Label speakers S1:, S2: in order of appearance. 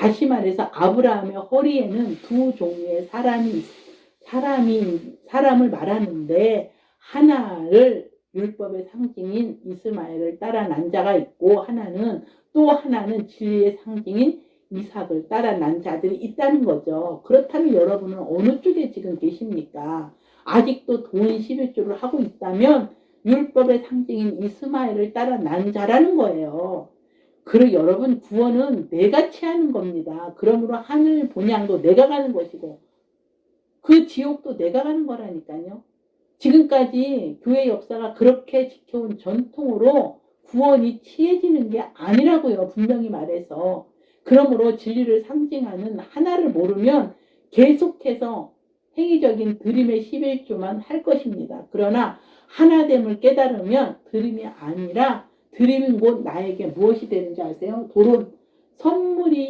S1: 다시 말해서 아브라함의 허리에는 두 종류의 사람이 있- 사람이 사람을 말하는데 하나를 율법의 상징인 이스마엘을 따라 난 자가 있고 하나는 또 하나는 진리의 상징인 이삭을 따라 난 자들이 있다는 거죠. 그렇다면 여러분은 어느 쪽에 지금 계십니까? 아직도 돈 11조를 하고 있다면 율법의 상징인 이스마엘을 따라 난 자라는 거예요. 그리고 여러분 구원은 내가 취하는 겁니다. 그러므로 하늘 본향도 내가 가는 것이고 그 지옥도 내가 가는 거라니까요. 지금까지 교회 역사가 그렇게 지켜온 전통으로 구원이 취해지는 게 아니라고요. 분명히 말해서. 그러므로 진리를 상징하는 하나를 모르면 계속해서 행위적인 드림의 11조만 할 것입니다. 그러나 하나됨을 깨달으면 드림이 아니라 드림인 곧 나에게 무엇이 되는지 아세요? 도론 선물이